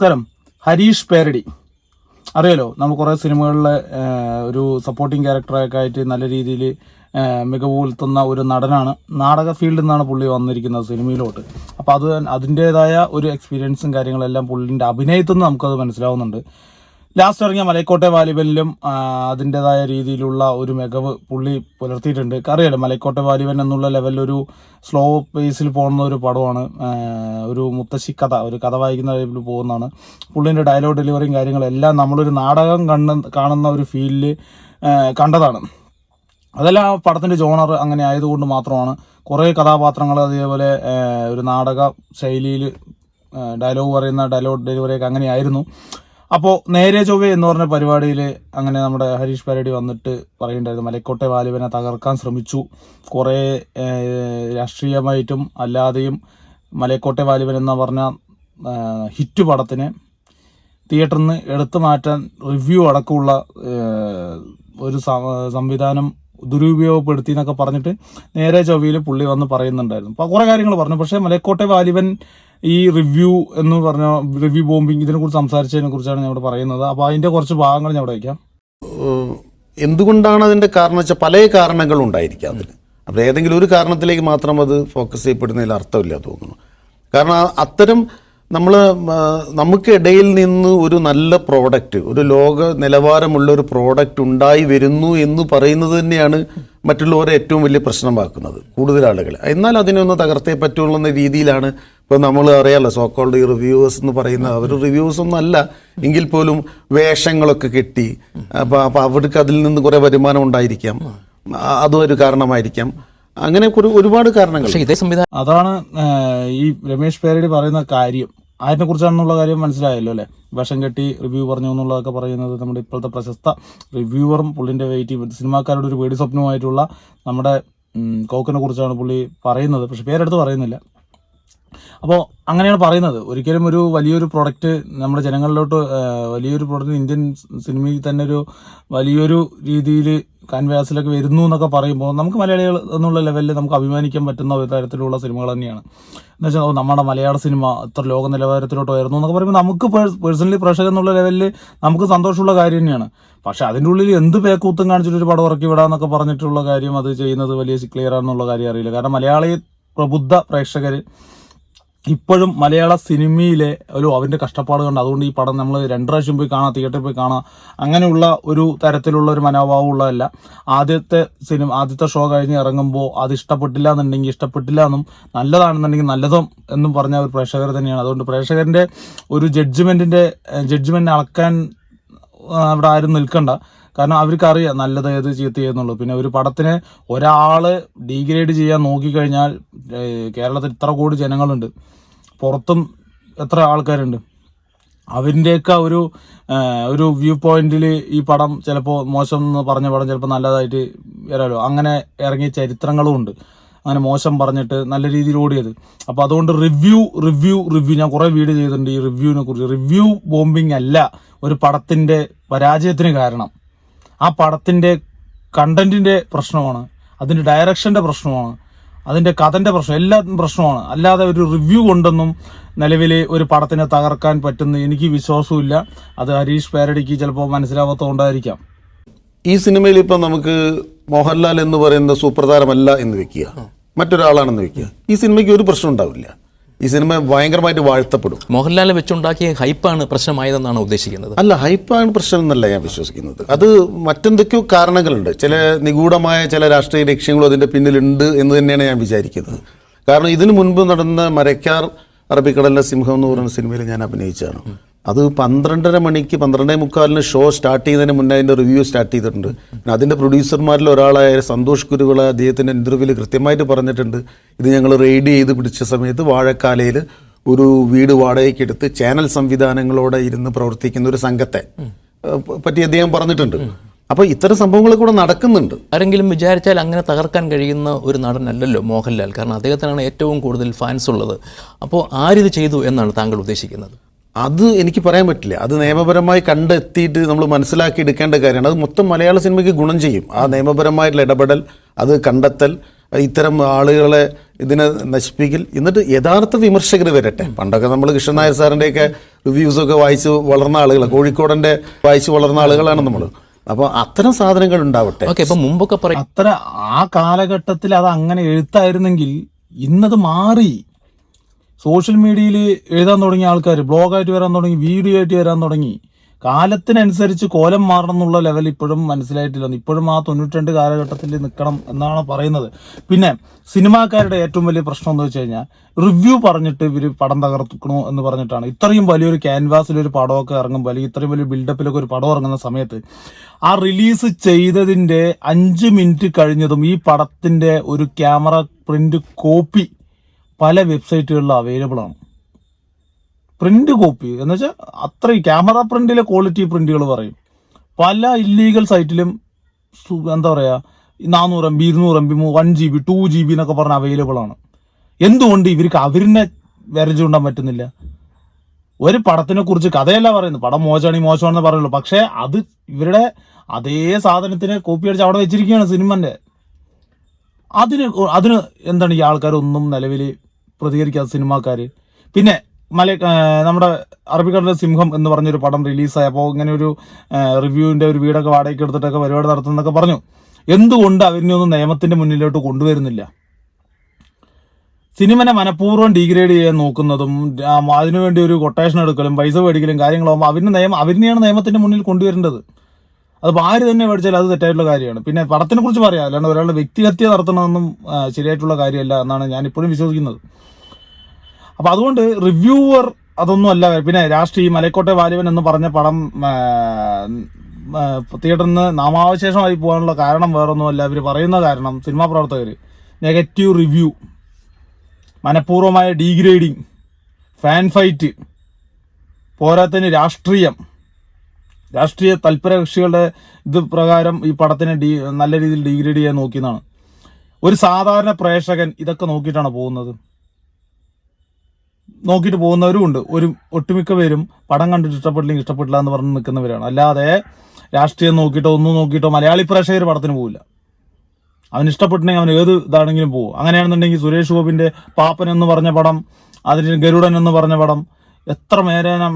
നമസ്കാരം. ഹരീഷ് പേരടി. അറിയാലോ നമ്മൾ കുറേ സിനിമകളിലെ ഒരു സപ്പോർട്ടിംഗ് ക്യാരക്ടറൊക്കെ ആയിട്ട് നല്ല രീതിയിൽ മികവ് പുലർത്തുന്ന ഒരു നടനാണ്. നാടക ഫീൽഡിൽ നിന്നാണ് പുള്ളി വന്നിരിക്കുന്നത് സിനിമയിലോട്ട്. അപ്പോൾ അത് അതിന്റേതായ ഒരു എക്സ്പീരിയൻസും കാര്യങ്ങളെല്ലാം പുള്ളിന്റെ അഭിനയത്തിൽ നിന്ന് നമുക്കത് മനസ്സിലാവുന്നുണ്ട്. ലാസ്റ്റ് ഇറങ്ങിയ മലക്കോട്ടെ വാലിബനിലും അതിന്റെതായ രീതിയിലുള്ള ഒരു മികവ് പുള്ളി പുലർത്തിയിട്ടുണ്ട്. അറിയാലോ മലക്കോട്ടെ വാലിബൻ എന്നുള്ള ലെവലിൽ ഒരു സ്ലോ പേസിൽ പോകുന്ന ഒരു പടമാണ്. ഒരു മുത്തശ്ശി കഥ ഒരു കഥ വായിക്കുന്ന ടൈപ്പിൽ പോകുന്നതാണ്. പുള്ളിന്റെ ഡയലോഗ് ഡെലിവറിയും കാര്യങ്ങളെല്ലാം നമ്മളൊരു നാടകം കണ്ണ് കാണുന്ന ഒരു ഫീലിൽ കണ്ടതാണ്. അതെല്ലാം ആ പടത്തിന്റെ ജോണർ അങ്ങനെ ആയതുകൊണ്ട് മാത്രമാണ്. കുറേ കഥാപാത്രങ്ങൾ അതേപോലെ ഒരു നാടക ശൈലിയിൽ ഡയലോഗ് പറയുന്ന ഡയലോഗ് ഡെലിവറിയൊക്കെ അങ്ങനെയായിരുന്നു. അപ്പോൾ നേരെ ചൊവ്വ എന്ന് പറഞ്ഞ പരിപാടിയിൽ അങ്ങനെ നമ്മുടെ ഹരീഷ് പാരടി വന്നിട്ട് പറയുണ്ടായിരുന്നു മലക്കോട്ടെ വാലുവിനെ തകർക്കാൻ ശ്രമിച്ചു. കുറേ രാഷ്ട്രീയമായിട്ടും അല്ലാതെയും മലക്കോട്ടെ വാലുവൻ എന്ന് പറഞ്ഞ ഹിറ്റ് പടത്തിനെ തിയേറ്ററിൽ നിന്ന് എടുത്തു മാറ്റാൻ റിവ്യൂ അടക്കമുള്ള ഒരു സംവിധാനം ദുരുപയോഗപ്പെടുത്തി എന്നൊക്കെ പറഞ്ഞിട്ട് നേരെ ചൊവ്വയിൽ പുള്ളി വന്ന് പറയുന്നുണ്ടായിരുന്നു. അപ്പോൾ കുറേ കാര്യങ്ങൾ പറഞ്ഞു. പക്ഷേ മലക്കോട്ടെ വാലിബൻ ഈ റിവ്യൂ എന്ന് പറഞ്ഞ റിവ്യൂ ബോംബിങ് ഇതിനെക്കുറിച്ച് സംസാരിച്ചതിനെ കുറിച്ചാണ് ഞാൻ ഇവിടെ പറയുന്നത്. അപ്പോൾ അതിന്റെ കുറച്ച് ഭാഗങ്ങൾ ഞാൻ ഇവിടെ വയ്ക്കാം. എന്തുകൊണ്ടാണ് അതിന്റെ കാരണം വെച്ചാൽ പല കാരണങ്ങളും ഉണ്ടായിരിക്കാം അതിന്. അപ്പോൾ ഏതെങ്കിലും ഒരു കാരണത്തിലേക്ക് മാത്രം അത് ഫോക്കസ് ചെയ്യപ്പെടുന്നതിൽ അർത്ഥമില്ല തോന്നുന്നു. കാരണം അത്തരം നമ്മൾ നമുക്കിടയിൽ നിന്ന് ഒരു നല്ല പ്രോഡക്റ്റ് ഒരു ലോക നിലവാരമുള്ള ഒരു പ്രോഡക്റ്റ് ഉണ്ടായി വരുന്നു എന്ന് പറയുന്നത് തന്നെയാണ് മറ്റുള്ളവരെ ഏറ്റവും വലിയ പ്രശ്നമാക്കുന്നത് കൂടുതൽ ആളുകൾ എന്നാൽ അതിനെ ഒന്ന് തകർത്തേ പറ്റുള്ളൂ എന്ന രീതിയിലാണ് ഇപ്പോൾ നമ്മൾ അറിയാമല്ലോ സോക്കോൾഡ് ഈ റിവ്യൂവേഴ്സ് എന്ന് പറയുന്ന അവർ റിവ്യൂവേഴ്സ് ഒന്നും അല്ല. എങ്കിൽ പോലും വേഷങ്ങളൊക്കെ കിട്ടി അപ്പോൾ അപ്പോൾ അവർക്ക് അതിൽ നിന്ന് കുറേ വരുമാനം ഉണ്ടായിരിക്കാം. അതും ഒരു കാരണമായിരിക്കാം. അങ്ങനെ ഒരുപാട് കാരണങ്ങൾ. ഇതേ സംവിധാനം അതാണ് ഈ രമേശ് പേരടി പറയുന്ന കാര്യം. അതിനെ കുറിച്ചാണെന്നുള്ള കാര്യം മനസ്സിലായല്ലോ അല്ലേ? വേഷം കെട്ടി റിവ്യൂ പറഞ്ഞു എന്നുള്ളതൊക്കെ പറയുന്നത് നമ്മുടെ ഇപ്പോഴത്തെ പ്രശസ്ത റിവ്യൂവറും പുള്ളിന്റെ വെയിറ്റ് സിനിമാക്കാരുടെ ഒരു പേടി സ്വപ്നവുമായിട്ടുള്ള നമ്മുടെ കോക്കിനെ കുറിച്ചാണ് പുള്ളി പറയുന്നത്. പക്ഷെ പേരെടുത്ത് പറയുന്നില്ല. അപ്പോൾ അങ്ങനെയാണ് പറയുന്നത്. ഒരിക്കലും ഒരു വലിയൊരു പ്രൊഡക്റ്റ് നമ്മുടെ ജനങ്ങളിലോട്ട് വലിയൊരു പ്രൊഡക്റ്റ് ഇന്ത്യൻ സിനിമയിൽ തന്നെ ഒരു വലിയൊരു രീതിയിൽ കാൻവാസിലൊക്കെ വരുന്നു എന്നൊക്കെ പറയുമ്പോൾ നമുക്ക് മലയാളികൾ എന്നുള്ള ലെവലിൽ നമുക്ക് അഭിമാനിക്കാൻ പറ്റുന്ന ഒരു തരത്തിലുള്ള സിനിമകൾ തന്നെയാണ്. എന്ന് വെച്ചാൽ നമ്മുടെ മലയാള സിനിമ ഇത്ര ലോക നിലവാരത്തിലോട്ട് ഉയർന്നു എന്നൊക്കെ പറയുമ്പോൾ നമുക്ക് പേഴ്സണലി പ്രഷർ എന്നുള്ള ലെവലിൽ നമുക്ക് സന്തോഷമുള്ള കാര്യം തന്നെയാണ്. പക്ഷെ അതിന്റെ ഉള്ളിൽ എന്ത് പേക്കൂത്തും കാണിച്ചിട്ട് ഒരു പടം ഇറക്കി വിടാന്നൊക്കെ പറഞ്ഞിട്ടുള്ള കാര്യം അത് ചെയ്യുന്നത് വലിയ ക്ലിയർ ആണെന്നുള്ള കാര്യം അറിയില്ല. കാരണം മലയാളി പ്രബുദ്ധ പ്രേക്ഷകർ ഇപ്പോഴും മലയാള സിനിമയിലെ ഒരു അവന്റെ കഷ്ടപ്പാട് കണ്ട് അതുകൊണ്ട് ഈ പടം നമ്മൾ രണ്ടു പ്രാവശ്യം പോയി കാണാം തിയേറ്ററിൽ പോയി കാണാം. അങ്ങനെയുള്ള ഒരു തരത്തിലുള്ള ഒരു മനോഭാവം ഉള്ളതല്ല ആദ്യത്തെ സിനിമ ആദ്യത്തെ ഷോ കഴിഞ്ഞ് ഇറങ്ങുമ്പോൾ അത് ഇഷ്ടപ്പെട്ടില്ല എന്നുണ്ടെങ്കിൽ ഇഷ്ടപ്പെട്ടില്ല എന്നും നല്ലതാണെന്നുണ്ടെങ്കിൽ നല്ലതും എന്നും പറഞ്ഞ ഒരു പ്രേക്ഷകർ തന്നെയാണ്. അതുകൊണ്ട് പ്രേക്ഷകന്റെ ഒരു ജഡ്ജ്മെന്റിന്റെ ജഡ്ജ്മെന്റ് അളക്കാൻ അവിടെ ആരും നിൽക്കണ്ട. കാരണം അവർക്ക് അറിയാം നല്ലത് ഏത് ചീത്ത ചെയ്യുന്നുള്ളു പിന്നെ ഒരു പടത്തിനെ ഒരാൾ ഡീഗ്രേഡ് ചെയ്യാൻ നോക്കിക്കഴിഞ്ഞാൽ കേരളത്തിൽ ഇത്ര കോടി ജനങ്ങളുണ്ട്. പുറത്തും എത്ര ആൾക്കാരുണ്ട്. അവരിന്റെയൊക്കെ ഒരു ഒരു വ്യൂ പോയിന്റിൽ ഈ പടം ചിലപ്പോൾ മോശം എന്ന് പറഞ്ഞ പടം ചിലപ്പോൾ നല്ലതായിട്ട് വരാമല്ലോ അങ്ങനെ ഇറങ്ങിയ ചരിത്രങ്ങളും ഉണ്ട്. അങ്ങനെ മോശം പറഞ്ഞിട്ട് നല്ല രീതിയിൽ ഓടിയത്. അപ്പോൾ അതുകൊണ്ട് റിവ്യൂ റിവ്യൂ റിവ്യൂ. ഞാൻ കുറേ വീഡിയോ ചെയ്തിട്ടുണ്ട് ഈ റിവ്യൂവിനെ കുറിച്ച്. റിവ്യൂ ബോംബിംഗ് അല്ല. ഒരു പടത്തിന്റെ പരാജയത്തിന് കാരണം. ആ പടത്തിന്റെ കണ്ടന്റിന്റെ പ്രശ്നമാണ് അതിന്റെ ഡയറക്ഷന്റെ പ്രശ്നമാണ് അതിന്റെ കഥന്റെ പ്രശ്നം എല്ലാ പ്രശ്നമാണ്. അല്ലാതെ ഒരു റിവ്യൂ കൊണ്ടൊന്നും നിലവിൽ ഒരു പടത്തിനെ തകർക്കാൻ പറ്റുന്ന എനിക്ക് വിശ്വാസമില്ല അത് ഹരീഷ് പാരടിക്ക് ചിലപ്പോൾ മനസ്സിലാവാത്തതുകൊണ്ടായിരിക്കാം ഈ സിനിമയിൽ ഇപ്പം നമുക്ക് മോഹൻലാൽ എന്ന് പറയുന്ന സൂപ്പർതാരമല്ല എന്ന് വെക്കുക. മറ്റൊരാളാണെന്ന് വെക്കുക. ഈ സിനിമയ്ക്ക് ഒരു പ്രശ്നം ഉണ്ടാവില്ല. ഈ സിനിമ ഭയങ്കരമായിട്ട് വാഴ്ത്തപ്പെടും. മോഹൻലാലിനെ വെച്ചുണ്ടാക്കിയ ഹൈപ്പാണ് പ്രശ്നമായതെന്നാണ് ഉദ്ദേശിക്കുന്നത്. അല്ല ഹൈപ്പാണ് പ്രശ്നം എന്നല്ല ഞാൻ വിശ്വസിക്കുന്നത്. അത് മറ്റെന്തൊക്കെയോ കാരണങ്ങളുണ്ട്. ചില നിഗൂഢമായ ചില രാഷ്ട്രീയ ലക്ഷ്യങ്ങളും അതിന്റെ പിന്നിലുണ്ട് എന്ന് തന്നെയാണ് ഞാൻ വിചാരിക്കുന്നത്. കാരണം ഇതിനു മുൻപ് നടന്ന മരക്കാർ അറബിക്കടലിലെ സിംഹം എന്ന് പറയുന്ന സിനിമയിൽ ഞാൻ അഭിനയിച്ചതാണ്. അത് പന്ത്രണ്ടര മണിക്ക് പന്ത്രണ്ടേ മുക്കാലിന് ഷോ സ്റ്റാർട്ട് ചെയ്യുന്നതിന് മുന്നേ അതിന്റെ റിവ്യൂ സ്റ്റാർട്ട് ചെയ്തിട്ടുണ്ട്. പിന്നെ അതിന്റെ പ്രൊഡ്യൂസർമാരിൽ ഒരാളായ സന്തോഷ് കുരുവിള അദ്ദേഹത്തിന്റെ ഇന്റർവ്യൂവിൽ കൃത്യമായിട്ട് പറഞ്ഞിട്ടുണ്ട്. ഇത് ഞങ്ങൾ റെയ്ഡ് ചെയ്ത് പിടിച്ച സമയത്ത് വാഴക്കാലയിൽ ഒരു വീട് വാടകയ്ക്ക് എടുത്ത് ചാനൽ സംവിധാനങ്ങളോടെ ഇരുന്ന് പ്രവർത്തിക്കുന്ന ഒരു സംഘത്തെ പറ്റി അദ്ദേഹം പറഞ്ഞിട്ടുണ്ട്. അപ്പോൾ ഇത്തരം സംഭവങ്ങൾ കൂടെ നടക്കുന്നുണ്ട്. ആരെങ്കിലും വിചാരിച്ചാൽ അങ്ങനെ തകർക്കാൻ കഴിയുന്ന ഒരു നടനല്ലല്ലോ മോഹൻലാൽ. കാരണം അദ്ദേഹത്തിനാണ് ഏറ്റവും കൂടുതൽ ഫാൻസ് ഉള്ളത്. അപ്പോൾ ആരിത് ചെയ്തു എന്നാണ് താങ്കൾ ഉദ്ദേശിക്കുന്നത്? അത് എനിക്ക് പറയാൻ പറ്റില്ല. അത് നിയമപരമായി കണ്ടെത്തിയിട്ട് നമ്മൾ മനസ്സിലാക്കി എടുക്കേണ്ട കാര്യമാണ്. അത് മൊത്തം മലയാള സിനിമയ്ക്ക് ഗുണം ചെയ്യും. ആ നിയമപരമായിട്ടുള്ള ഇടപെടൽ അത് കണ്ടെത്തൽ ഇത്തരം ആളുകളെ ഇതിനെ നശിപ്പിക്കൽ. എന്നിട്ട് യഥാർത്ഥ വിമർശകർ വരട്ടെ. പണ്ടൊക്കെ നമ്മൾ കൃഷ്ണൻ നായർ സാറിന്റെയൊക്കെ റിവ്യൂസൊക്കെ വായിച്ച് വളർന്ന ആളുകളാണ്. കോഴിക്കോടന്റെ വായിച്ച് വളർന്ന ആളുകളാണ് നമ്മൾ. അപ്പോൾ അത്തരം സാധനങ്ങൾ ഉണ്ടാവട്ടെ. ഓക്കെ ഇപ്പം മുമ്പൊക്കെ പറയും അത്ര ആ കാലഘട്ടത്തിൽ അത് അങ്ങനെ എഴുത്തായിരുന്നെങ്കിൽ ഇന്നത് മാറി. സോഷ്യൽ മീഡിയയിൽ എഴുതാൻ തുടങ്ങിയ ആൾക്കാർ ബ്ലോഗായിട്ട് വരാൻ തുടങ്ങി വീഡിയോ ആയിട്ട് വരാൻ തുടങ്ങി കാലത്തിനനുസരിച്ച് കോലം മാറണം എന്നുള്ള ലെവൽ ഇപ്പോഴും മനസ്സിലായിട്ടില്ല. ഇപ്പോഴും ആ തൊണ്ണൂറ്റിരണ്ട് കാലഘട്ടത്തിൽ നിൽക്കണം എന്നാണ് പറയുന്നത്. പിന്നെ സിനിമാക്കാരുടെ ഏറ്റവും വലിയ പ്രശ്നം എന്ന് വെച്ച് കഴിഞ്ഞാൽ റിവ്യൂ പറഞ്ഞിട്ട് ഇവർ പടം തകർത്തുക്കണു എന്ന് പറഞ്ഞിട്ടാണ്. ഇത്രയും വലിയൊരു ക്യാൻവാസിൽ ഒരു പടമൊക്കെ ഇറങ്ങുമ്പോൾ അല്ലെങ്കിൽ ഇത്രയും വലിയ ബിൽഡപ്പിലൊക്കെ ഒരു പടം ഇറങ്ങുന്ന സമയത്ത് ആ റിലീസ് ചെയ്തതിന്റെ അഞ്ച് മിനിറ്റ് കഴിഞ്ഞതും ഈ പടത്തിന്റെ ഒരു ക്യാമറ പ്രിന്റ് കോപ്പി പല വെബ്സൈറ്റുകളിലും അവൈലബിൾ ആണ്. പ്രിന്റ് കോപ്പി എന്ന് വെച്ചാൽ അത്രയും ക്യാമറ പ്രിന്റിലെ ക്വാളിറ്റി പ്രിന്റുകൾ പറയും. പല ഇല്ലീഗൽ സൈറ്റിലും എന്താ പറയുക നാനൂറ് എം ബി ഇരുന്നൂറ് M B one G B two G B എന്നൊക്കെ പറഞ്ഞ് അവൈലബിൾ ആണ്. എന്തുകൊണ്ട് ഇവർക്ക് അവരിനെ വരച്ചു കൊണ്ടാൻ പറ്റുന്നില്ല? ഒരു പടത്തിനെ കുറിച്ച് കഥയല്ല പറയുന്നത്. പടം മോശമാണ് മോശമാണെന്ന് പറയുള്ളൂ. പക്ഷേ അത് ഇവരുടെ അതേ സാധനത്തിന് കോപ്പി അടിച്ച് അവിടെ വെച്ചിരിക്കുകയാണ് സിനിമന്റെ അതിന് അതിന് എന്താണ് ഈ ആൾക്കാരൊന്നും നിലവിൽ പ്രതികരിക്കാത്ത സിനിമാക്കാർ പിന്നെ മല നമ്മുടെ അറബിക്കടലിലെ സിംഹം എന്ന് പറഞ്ഞൊരു പടം റിലീസായി. അപ്പോൾ ഇങ്ങനെ ഒരു റിവ്യൂവിന്റെ ഒരു വീടൊക്കെ വാടകയ്ക്ക് എടുത്തിട്ടൊക്കെ പരിപാടി നടത്തുന്നൊക്കെ പറഞ്ഞു. എന്തുകൊണ്ട് അവരിനെ ഒന്നും നിയമത്തിന്റെ മുന്നിലോട്ട് കൊണ്ടുവരുന്നില്ല? സിനിമനെ മനഃപൂർവം ഡീഗ്രേഡ് ചെയ്യാൻ നോക്കുന്നതും അതിനുവേണ്ടി ഒരു കൊട്ടേഷൻ എടുക്കലും പൈസ മേടിക്കലും കാര്യങ്ങളാകുമ്പോൾ അവരിന് നിയമം അവരിനെയാണ് നിയമത്തിന്റെ മുന്നിൽ കൊണ്ടുവരേണ്ടത്. അതിപ്പോൾ ആര് തന്നെ മേടിച്ചാൽ അത് തെറ്റായിട്ടുള്ള കാര്യമാണ്. പിന്നെ പടത്തിനെ കുറിച്ച് പറയാം. അല്ലാണ്ട് ഒരാളുടെ വ്യക്തിഹത്യ നടത്തണമെന്നും ശരിയായിട്ടുള്ള കാര്യമല്ല എന്നാണ് ഞാൻ ഇപ്പോഴും വിശ്വസിക്കുന്നത്. അപ്പോൾ അതുകൊണ്ട് റിവ്യൂവർ അതൊന്നും അല്ല. പിന്നെ രാഷ്ട്രീയ മലക്കോട്ടെ വാലിവൻ എന്ന് പറഞ്ഞ പടം തിയേറ്ററിൽ നിന്ന് നാമാവശേഷമായി പോകാനുള്ള കാരണം വേറൊന്നുമല്ല. ഇവർ പറയുന്ന കാരണം സിനിമാ പ്രവർത്തകർ നെഗറ്റീവ് റിവ്യൂ മനഃപൂർവമായ ഡീഗ്രേഡിങ് ഫാൻ ഫൈറ്റ് പോരാത്തതിന് രാഷ്ട്രീയം രാഷ്ട്രീയ തൽപര കക്ഷികളുടെ ഇത് പ്രകാരം ഈ പടത്തിനെ ഡീ നല്ല രീതിയിൽ ഡീഗ്രേഡ് ചെയ്യാൻ നോക്കിയതാണ് ഒരു സാധാരണ പ്രേക്ഷകൻ ഇതൊക്കെ നോക്കിയിട്ടാണ് പോകുന്നത്? നോക്കിയിട്ട് പോകുന്നവരും ഉണ്ട്. ഒരു ഒട്ടുമിക്ക പേരും പടം കണ്ടിട്ട് ഇഷ്ടപ്പെട്ടില്ലെങ്കിൽ ഇഷ്ടപ്പെട്ടില്ല എന്ന് പറഞ്ഞ് നിൽക്കുന്നവരാണ്. അല്ലാതെ രാഷ്ട്രീയം നോക്കിയിട്ടോ ഒന്നും നോക്കിയിട്ടോ മലയാളി പ്രേക്ഷകർ പടത്തിന് പോകില്ല അവന് ഇഷ്ടപ്പെട്ടിട്ടുണ്ടെങ്കിൽ അവൻ ഏത് ഇതാണെങ്കിലും പോകും അങ്ങനെയാണെന്നുണ്ടെങ്കിൽ സുരേഷ് ഗോപിന്റെ പാപ്പൻ എന്ന് പറഞ്ഞ പടം അതിന് ഗരുഡൻ എന്ന് പറഞ്ഞ പടം എത്ര മേരനം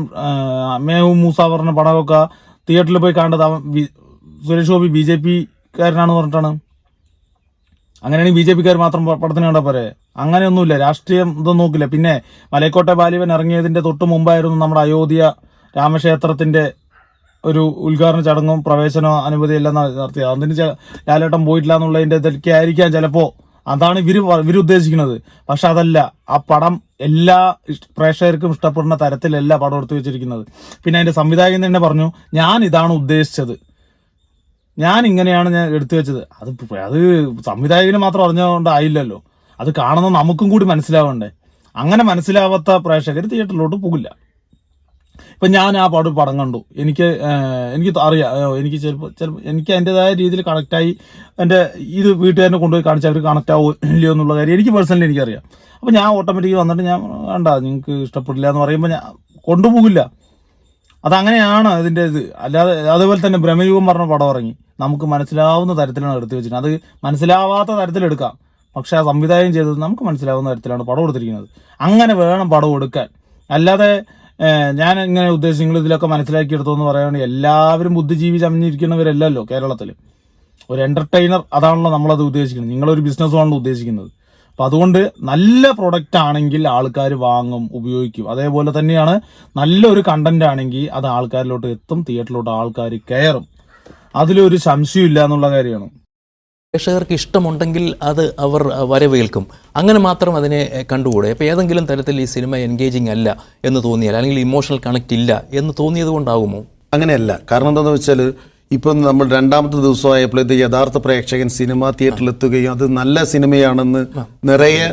മേഹു മൂസ പറഞ്ഞ പടമൊക്കെ തിയേറ്ററിൽ പോയി കണ്ടത് അവൻ Suresh Gopi B J P കാരനാണെന്ന് പറഞ്ഞിട്ടാണ്. അങ്ങനെയാണെങ്കിൽ ബി ജെ പിക്കാർ മാത്രം പടത്തിന് കണ്ടാൽ പോരെ? അങ്ങനെയൊന്നുമില്ല. രാഷ്ട്രീയം ഇതൊന്നും നോക്കില്ല. പിന്നെ മലയക്കോട്ടെ ബാലിവൻ ഇറങ്ങിയതിന്റെ തൊട്ട് മുമ്പായിരുന്നു നമ്മുടെ അയോധ്യ രാമക്ഷേത്രത്തിന്റെ ഒരു ഉദ്ഘാടന ചടങ്ങും പ്രവേശനോ അനുമതി എല്ലാം നടത്തിയത്. അതിന് ലാലേട്ടൻ പോയിട്ടില്ല എന്നുള്ളതിന്റെ ഇതൊക്കെ ആയിരിക്കാം ചിലപ്പോ. അതാണ് ഇവർ ഇവരുദ്ദേശിക്കുന്നത് പക്ഷെ അതല്ല. ആ പടം എല്ലാ പ്രേക്ഷകർക്കും ഇഷ്ടപ്പെടുന്ന തരത്തിലല്ല പടം എടുത്തു വെച്ചിരിക്കുന്നത്. പിന്നെ അതിന്റെ സംവിധായകൻ തന്നെ പറഞ്ഞു ഞാൻ ഇതാണ് ഉദ്ദേശിച്ചത്. ഞാൻ ഇങ്ങനെയാണ് ഞാൻ എടുത്തു വെച്ചത്. അത് അത് സംവിധായകന് മാത്രം അറിഞ്ഞുകൊണ്ടായില്ലല്ലോ അത് കാണുന്ന നമുക്കും കൂടി മനസ്സിലാവണ്ടേ? അങ്ങനെ മനസ്സിലാവാത്ത പ്രേക്ഷകർ തിയേറ്ററിലോട്ട് പോകില്ല. ഇപ്പൊ ഞാൻ ആ പാട്ട് പടം കണ്ടു. എനിക്ക് എനിക്ക് അറിയാം. എനിക്ക് ചിലപ്പോൾ ചിലപ്പോൾ എനിക്ക് അതിന്റെതായ രീതിയിൽ കണക്റ്റായി എന്റെ ഇത് വീട്ടുകാരനെ കൊണ്ടുപോയി കാണിച്ചാൽ അവർ കണക്റ്റ് ആവോ ഇല്ലയോ എന്നുള്ള കാര്യം എനിക്ക് പേഴ്സണലി എനിക്കറിയാം. അപ്പോൾ ഞാൻ ഓട്ടോമാറ്റിക് വന്നിട്ട് ഞാൻ വേണ്ട നിങ്ങൾക്ക് ഇഷ്ടപ്പെടില്ല എന്ന് പറയുമ്പോൾ ഞാൻ കൊണ്ടുപോകില്ല. അതങ്ങനെയാണ് അതിന്റെ ഇത്. അല്ലാതെ അതേപോലെ തന്നെ ബ്രഹ്മയുഗം പറഞ്ഞ പടം ഇറങ്ങി. നമുക്ക് മനസ്സിലാവുന്ന തരത്തിലാണ് എടുത്തു വെച്ചിരിക്കുന്നത് അത് മനസ്സിലാവാത്ത തരത്തിലെടുക്കാം പക്ഷേ ആ സംവിധാനം ചെയ്തത് നമുക്ക് മനസ്സിലാവുന്ന തരത്തിലാണ് പടം കൊടുത്തിരിക്കുന്നത്. അങ്ങനെ വേണം പടം എടുക്കാൻ. അല്ലാതെ ഞാൻ ഇങ്ങനെ ഉദ്ദേശിച്ച് നിങ്ങൾ ഇതിലൊക്കെ മനസ്സിലാക്കിയെടുത്തു എന്ന് പറയുകയാണെങ്കിൽ എല്ലാവരും ബുദ്ധിജീവി ചമഞ്ഞിരിക്കുന്നവരല്ലല്ലോ കേരളത്തിൽ ഒരു എന്റർടൈനർ അതാണല്ലോ നമ്മളത് ഉദ്ദേശിക്കുന്നത്. നിങ്ങളൊരു ബിസിനസ്സുമാണല്ലോ ഉദ്ദേശിക്കുന്നത്. അപ്പം അതുകൊണ്ട് നല്ല പ്രൊഡക്റ്റ് ആണെങ്കിൽ ആൾക്കാർ വാങ്ങും ഉപയോഗിക്കും. അതേപോലെ തന്നെയാണ് നല്ലൊരു കണ്ടന്റ് ആണെങ്കിൽ അത് ആൾക്കാരിലോട്ട് എത്തും തിയേറ്ററിലോട്ട് ആൾക്കാർ കയറും. അതിലൊരു സംശയമില്ല എന്നുള്ള കാര്യമാണ്. പ്രേക്ഷകർക്ക് ഇഷ്ടമുണ്ടെങ്കിൽ അത് അവർ വരവേൽക്കും. അങ്ങനെ മാത്രം അതിനെ കണ്ടുകൂടെ. അപ്പോൾ ഏതെങ്കിലും തരത്തിൽ ഈ സിനിമ എൻഗേജിങ് അല്ല എന്ന് തോന്നിയാൽ അല്ലെങ്കിൽ ഇമോഷണൽ കണക്റ്റ് ഇല്ല എന്ന് തോന്നിയത് കൊണ്ടാകുമോ അങ്ങനെയല്ല. കാരണം എന്താണെന്ന് വെച്ചാൽ ഇപ്പം നമ്മൾ രണ്ടാമത്തെ ദിവസമായപ്പോഴത്തെ യഥാർത്ഥ പ്രേക്ഷകൻ സിനിമ തിയേറ്ററിൽ എത്തുകയും അത് നല്ല സിനിമയാണെന്ന് നിറയെ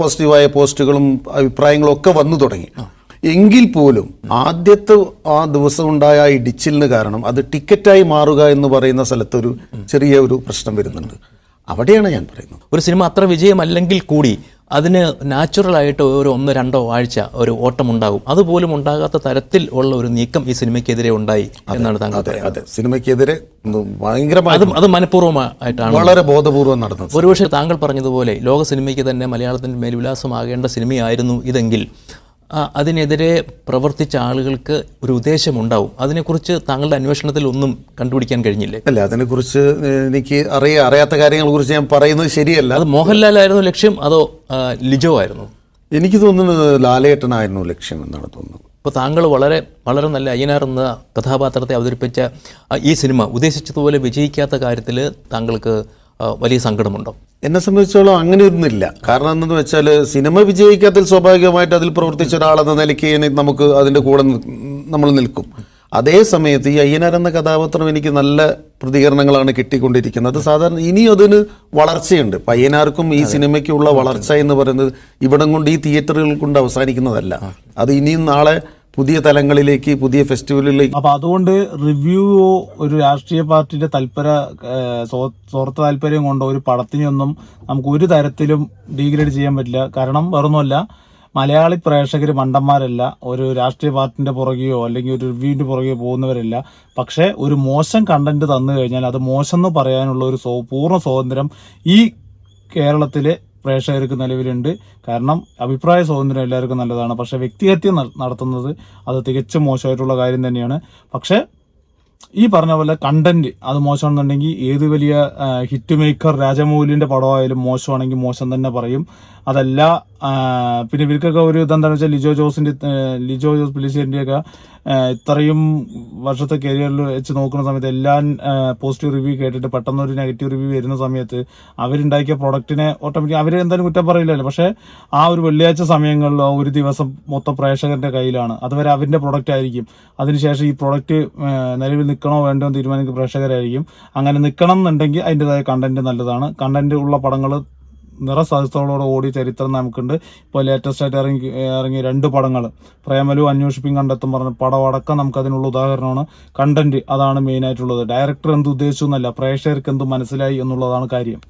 പോസിറ്റീവായ പോസ്റ്റുകളും അഭിപ്രായങ്ങളും ഒക്കെ വന്നു തുടങ്ങി. എങ്കിൽ പോലും ആദ്യത്തെ ആ ദിവസം ഉണ്ടായ ആ ഇടിച്ചിലിന് കാരണം അത് ടിക്കറ്റായി മാറുക എന്ന് പറയുന്ന സ്ഥലത്തൊരു ചെറിയ ഒരു പ്രശ്നം വരുന്നുണ്ട്. അവിടെയാണ് ഞാൻ പറയുന്നത്. ഒരു സിനിമ അത്ര വിജയമല്ലെങ്കിൽ കൂടി അതിന് നാച്ചുറലായിട്ട് ഒരു ഒന്ന് രണ്ടോ ആഴ്ച ഒരു ഓട്ടം ഉണ്ടാകും അതുപോലും ഉണ്ടാകാത്ത തരത്തിൽ ഉള്ള ഒരു നീക്കം ഈ സിനിമയ്ക്കെതിരെ ഉണ്ടായി എന്നാണ് താങ്കൾ അതെ അതെ. സിനിമയ്ക്കെതിരെ ഭയങ്കരമായി അത് മനഃപൂർവമായിട്ടാണ്. വളരെ ബോധപൂർവം നടന്നത്. ഒരുപക്ഷെ താങ്കൾ പറഞ്ഞതുപോലെ ലോക സിനിമയ്ക്ക് തന്നെ മലയാളത്തിന്റെ മേൽവിലാസമാകേണ്ട സിനിമയായിരുന്നു ഇതെങ്കിൽ അതിനെതിരെ പ്രവർത്തിച്ച ആളുകൾക്ക് ഒരു ഉദ്ദേശമുണ്ടാവും. അതിനെക്കുറിച്ച് താങ്കളുടെ അന്വേഷണത്തിൽ ഒന്നും കണ്ടുപിടിക്കാൻ കഴിഞ്ഞില്ലേ? അല്ല അതിനെക്കുറിച്ച് എനിക്ക് അറിയ അറിയാത്ത കാര്യങ്ങളെ കുറിച്ച് ഞാൻ പറയുന്നത് ശരിയല്ല. അത് മോഹൻലാലായിരുന്നു ലക്ഷ്യം അതോ ലിജോ ആയിരുന്നു? എനിക്ക് തോന്നുന്നത് ലാലേട്ടനായിരുന്നു ലക്ഷ്യം എന്നാണ് തോന്നുന്നത്. ഇപ്പോൾ താങ്കൾ വളരെ വളരെ നല്ല അയ്യനാർ എന്ന കഥാപാത്രത്തെ അവതരിപ്പിച്ച ഈ സിനിമ ഉദ്ദേശിച്ചതുപോലെ വിജയിക്കാത്ത കാര്യത്തിൽ താങ്കൾക്ക് വലിയ സങ്കടമുണ്ടോ? എന്നെ സംബന്ധിച്ചോളം അങ്ങനെയൊന്നുമില്ല കാരണം എന്തെന്ന് വെച്ചാൽ സിനിമ വിജയിക്കാത്തിൽ സ്വാഭാവികമായിട്ട് അതിൽ പ്രവർത്തിച്ച ഒരാളെന്ന നിലയ്ക്ക് നമുക്ക് അതിന്റെ കൂടെ നമ്മൾ നിൽക്കും. അതേ സമയത്ത് ഈ അയ്യനാർ എന്ന കഥാപാത്രം എനിക്ക് നല്ല പ്രതികരണങ്ങളാണ് കിട്ടിക്കൊണ്ടിരിക്കുന്നത്. സാധാരണ ഇനിയും അതിന് വളർച്ചയുണ്ട്. ഇപ്പം അയ്യനാർക്കും ഈ സിനിമയ്ക്കുള്ള വളർച്ച എന്ന് പറയുന്നത് ഇവിടം കൊണ്ട് ഈ തിയേറ്ററുകൾ കൊണ്ട് അവസാനിക്കുന്നതല്ല. അത് ഇനിയും നാളെ പുതിയ തലങ്ങളിലേക്ക് പുതിയ ഫെസ്റ്റിവലിലേക്ക്. അപ്പൊ അതുകൊണ്ട് റിവ്യൂവോ ഒരു രാഷ്ട്രീയ പാർട്ടിയുടെ തൽപര സ്വാർത്ഥ താല്പര്യം കൊണ്ടോ ഒരു പടത്തിനൊന്നും നമുക്ക് ഒരു തരത്തിലും ഡീഗ്രേഡ് ചെയ്യാൻ പറ്റില്ല. കാരണം വേറൊന്നുമല്ല മലയാളി പ്രേക്ഷകർ മണ്ടന്മാരല്ല. ഒരു രാഷ്ട്രീയ പാർട്ടിന്റെ പുറകെയോ അല്ലെങ്കിൽ ഒരു റിവ്യൂവിന്റെ പുറകെയോ പോകുന്നവരല്ല. പക്ഷേ ഒരു മോശം കണ്ടന്റ് തന്നു കഴിഞ്ഞാൽ അത് മോശം എന്ന് പറയാനുള്ള ഒരു പൂർണ സ്വാതന്ത്ര്യം ഈ കേരളത്തിലെ പ്രേക്ഷകർക്ക് നിലവിലുണ്ട്. കാരണം അഭിപ്രായ സ്വാതന്ത്ര്യം എല്ലാവർക്കും നല്ലതാണ്. പക്ഷേ വ്യക്തിഹത്യ നടത്തുന്നത് അത് തികച്ചും മോശമായിട്ടുള്ള കാര്യം തന്നെയാണ്. പക്ഷേ ഈ പറഞ്ഞ പോലെ കണ്ടന്റ് അത് മോശമാണെന്നുണ്ടെങ്കിൽ ഏത് വലിയ ഹിറ്റ് മേക്കർ രാജമൗലിന്റെ പടമായാലും മോശമാണെങ്കിൽ മോശം തന്നെ പറയും. അതല്ല പിന്നെ ഇവർക്കൊക്കെ ഒരു ഇതെന്താണെന്ന് വെച്ചാൽ ലിജോ ജോസിന്റെ ലിജോ ജോസ് പുലിശ്ശേരിന്റെ ഒക്കെ ഇത്രയും വർഷത്തെ കരിയറിൽ വെച്ച് നോക്കുന്ന സമയത്ത് എല്ലാ പോസിറ്റീവ് റിവ്യൂ കേട്ടിട്ട് പെട്ടെന്ന് ഒരു നെഗറ്റീവ് റിവ്യൂ വരുന്ന സമയത്ത് അവരുണ്ടാക്കിയ പ്രൊഡക്റ്റിനെ ഓട്ടോമാറ്റിക് അവർ എന്തായാലും കുറ്റം പറയില്ലല്ലോ. പക്ഷേ ആ ഒരു വെള്ളിയാഴ്ച സമയങ്ങളിലോ ഒരു ദിവസം മൊത്തം പ്രേക്ഷകരുടെ കയ്യിലാണ്. അതുവരെ അവരുടെ പ്രൊഡക്റ്റ് ആയിരിക്കും. അതിനുശേഷം ഈ പ്രൊഡക്റ്റ് നിലവിൽ നിൽക്കണോ വേണ്ടോ എന്ന് തീരുമാനിക്കുന്ന പ്രേക്ഷകരായിരിക്കും. അങ്ങനെ നിൽക്കണം എന്നുണ്ടെങ്കിൽ അതിന്റെതായ കണ്ടന്റ് നല്ലതാണ്. കണ്ടന്റ് ഉള്ള പടങ്ങൾ നിറസാധ്യതകളോടെ ഓടി ചരിത്രം നമുക്കുണ്ട്. ഇപ്പോൾ ലേറ്റസ്റ്റ് ആയിട്ട് ഇറങ്ങി ഇറങ്ങിയ രണ്ട് പടങ്ങൾ പ്രേമലു അന്വേഷിപ്പിൻ കണ്ടെത്തും പറഞ്ഞ പടം അടക്കം നമുക്ക് അതിനുള്ള ഉദാഹരണമാണ്. കണ്ടന്റ് അതാണ് മെയിനായിട്ടുള്ളത് ഡയറക്ടർ എന്ത് ഉദ്ദേശിച്ചു എന്നല്ല പ്രേക്ഷകർക്ക് എന്ത് മനസ്സിലായി എന്നുള്ളതാണ് കാര്യം.